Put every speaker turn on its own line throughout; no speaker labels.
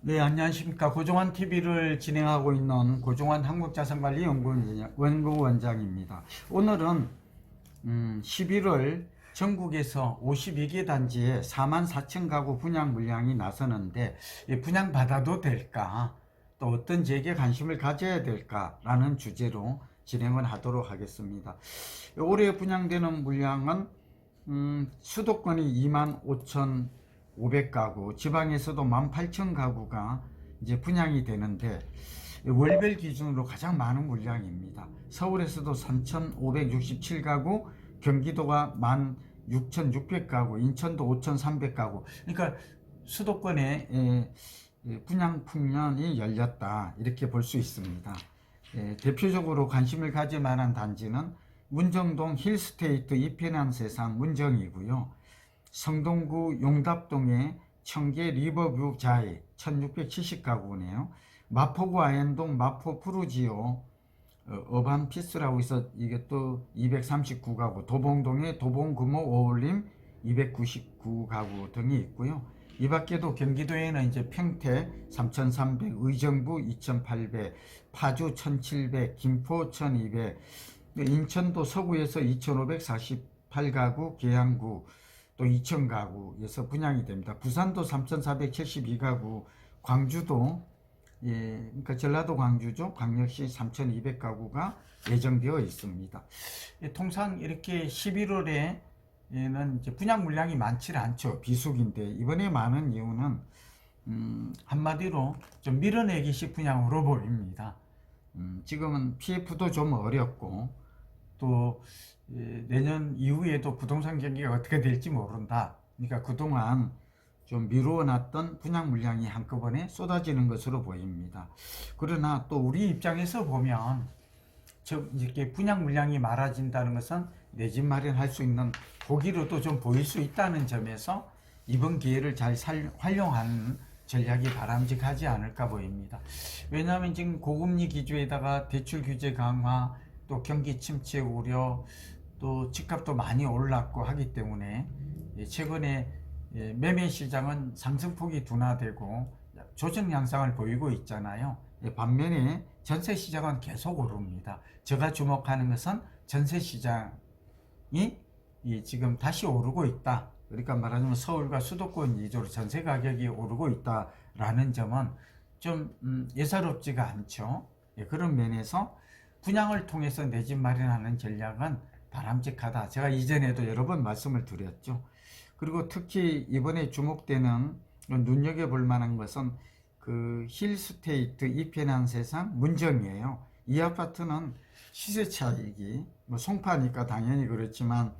네, 안녕하십니까. 고종환 TV를 진행하고 있는 고종환 한국자산관리연구원 연구원장입니다. 오늘은 음, 11월 전국에서 52개 단지에 4만 4천 가구 분양 물량이 나서는데 이 분양 받아도 될까? 또 어떤 지역에 관심을 가져야 될까라는 주제로 진행을 하도록 하겠습니다. 올해 분양되는 물량은 음, 수도권이 2만 5천 500가구, 지방에서도 18,000가구가 이제 분양이 되는데 월별 기준으로 가장 많은 물량입니다. 서울에서도 3,567가구, 경기도가 16,600가구, 인천도 5,300가구. 그러니까 수도권에 에, 에, 분양 풍년이 열렸다 이렇게 볼 수 있습니다. 에, 대표적으로 관심을 가질 만한 단지는 문정동 힐스테이트 이편한 세상 문정이고요. 성동구 용답동의 청계 리버뷰 자이 1670가구네요. 마포구 아현동 마포 푸르지오 어, 어반 피스라고 해서 이게 또 239가구 도봉동의 도봉금호 어울림 299가구 등이 있고요. 이 밖에도 경기도에는 이제 평택 3,300, 의정부 2,800, 파주 1,700, 김포 1,200, 인천도 서구에서 2,548가구, 계양구 또 2,000가구에서 분양이 됩니다. 부산도 3,472가구, 광주도 예, 그러니까 전라도 광주죠. 광역시 3,200가구가 예정되어 있습니다. 예, 통상 이렇게 11월에는 이제 분양 물량이 많지 않죠. 비수기인데 이번에 많은 이유는 음, 한마디로 좀 밀어내기식 분양으로 보입니다. 음, 지금은 PF도 좀 어렵고 또 예, 내년 이후에도 부동산 경기가 어떻게 될지 모른다. 그러니까 그동안 좀 미루어놨던 분양 물량이 한꺼번에 쏟아지는 것으로 보입니다. 그러나 또 우리 입장에서 보면 저 이렇게 분양 물량이 많아진다는 것은 내 집 마련할 수 있는 고기로도 좀 보일 수 있다는 점에서 이번 기회를 잘 살, 활용하는 전략이 바람직하지 않을까 보입니다. 왜냐하면 지금 고금리 기조에다가 대출 규제 강화, 또 경기 침체 우려, 또 집값도 많이 올랐고 하기 때문에 예, 최근에 예, 매매 시장은 상승폭이 둔화되고 조정 양상을 보이고 있잖아요. 예, 반면에 전세 시장은 계속 오릅니다. 제가 주목하는 것은 전세 시장이 이 지금 다시 오르고 있다. 그러니까 말하자면 서울과 수도권 위주로 전세 가격이 오르고 있다라는 점은 좀 음, 예사롭지가 않죠. 예, 그런 면에서 분양을 통해서 내 집 마련하는 전략은 바람직하다. 제가 이전에도 여러 번 말씀을 드렸죠. 그리고 특히 이번에 주목되는 눈여겨볼 만한 것은 그 힐스테이트 이편한 세상 문정이에요. 이 아파트는 시세 차익이 뭐 송파니까 당연히 그렇지만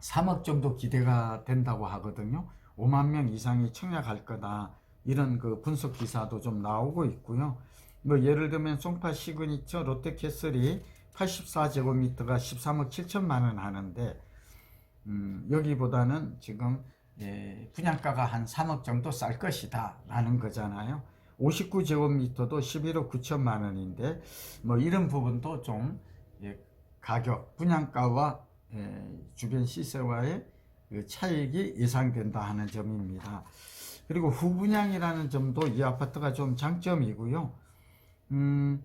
3억 정도 기대가 된다고 하거든요. 5만 명 이상이 청약할 거다. 이런 그 분석 기사도 좀 나오고 있고요. 뭐 예를 들면 송파 시그니처 롯데캐슬이 84제곱미터가 13억 7천만 원 하는데 음, 여기보다는 지금 예, 분양가가 한 3억 정도 쌀 것이다 라는 거잖아요. 59제곱미터도 11억 9천만 원인데 뭐 이런 부분도 좀 예, 가격 분양가와 예, 주변 시세와의 그 차익이 예상된다 하는 점입니다. 그리고 후분양이라는 점도 이 아파트가 좀 장점이고요. 음,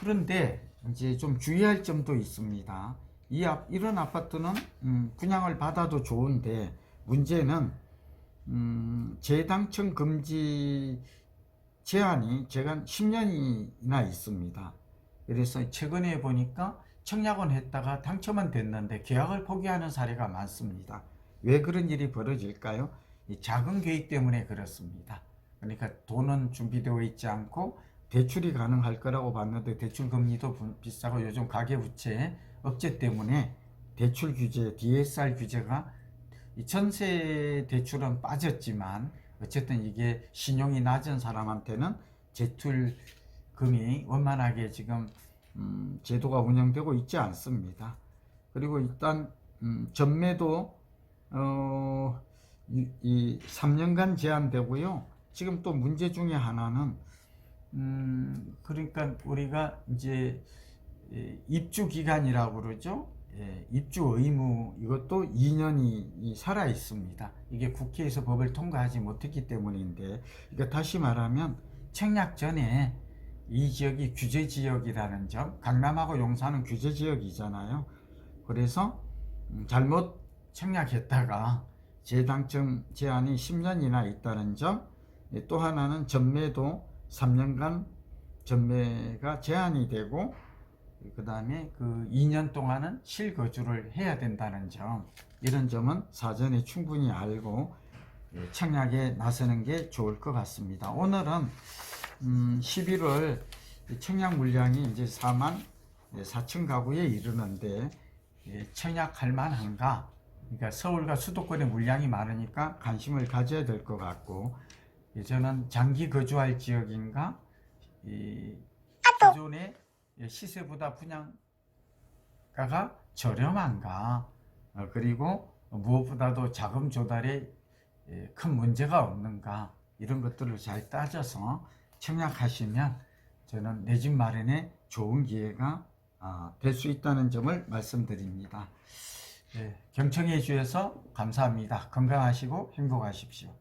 그런데 이제 좀 주의할 점도 있습니다. 이 앞, 이런 아파트는 음, 분양을 받아도 좋은데 문제는 음, 재당첨 금지 제한이 제가 10년이나 있습니다. 그래서 최근에 보니까 청약은 했다가 당첨은 됐는데 계약을 포기하는 사례가 많습니다. 왜 그런 일이 벌어질까요? 이 작은 계획 때문에 그렇습니다. 그러니까 돈은 준비되어 있지 않고 대출이 가능할 거라고 봤는데 대출 금리도 부- 비싸고 요즘 가계부채 억제 때문에 대출 규제, DSR 규제가 이 전세 대출은 빠졌지만 어쨌든 이게 신용이 낮은 사람한테는 제출금이 원만하게 지금 음, 제도가 운영되고 있지 않습니다. 그리고 일단 음, 전매도 어, 이, 이 3년간 제한되고요. 지금 또 문제 중에 하나는 음, 그러니까 우리가 이제 이 입주 기간이라고 그러죠. 예, 입주 의무 이것도 2년이 살아 있습니다. 이게 국회에서 법을 통과하지 못했기 때문인데 이거 다시 말하면 청약 전에 이 지역이 규제 지역이라는 점 강남하고 용산은 규제 지역이잖아요. 그래서 음, 잘못 청약했다가 재당첨 제한이 10년이나 있다는 점, 예, 또 하나는 전매도 3년간 전매가 제한이 되고 그 다음에 그 2년 동안은 실거주를 해야 된다는 점 이런 점은 사전에 충분히 알고 예, 청약에 나서는 게 좋을 것 같습니다. 오늘은 음, 11월 청약 물량이 이제 4만 4천 가구에 이르는데 예, 청약할 만한가? 그러니까 서울과 수도권의 물량이 많으니까 관심을 가져야 될 것 같고 예, 저는 장기 거주할 지역인가? 이 기존의 예, 시세보다 분양가가 저렴한가? 어, 그리고 무엇보다도 자금 조달에 예, 큰 문제가 없는가? 이런 것들을 잘 따져서 청약하시면 저는 내 집 마련에 좋은 기회가 될 수 있다는 점을 말씀드립니다. 예, 경청해 주셔서 감사합니다. 건강하시고 행복하십시오.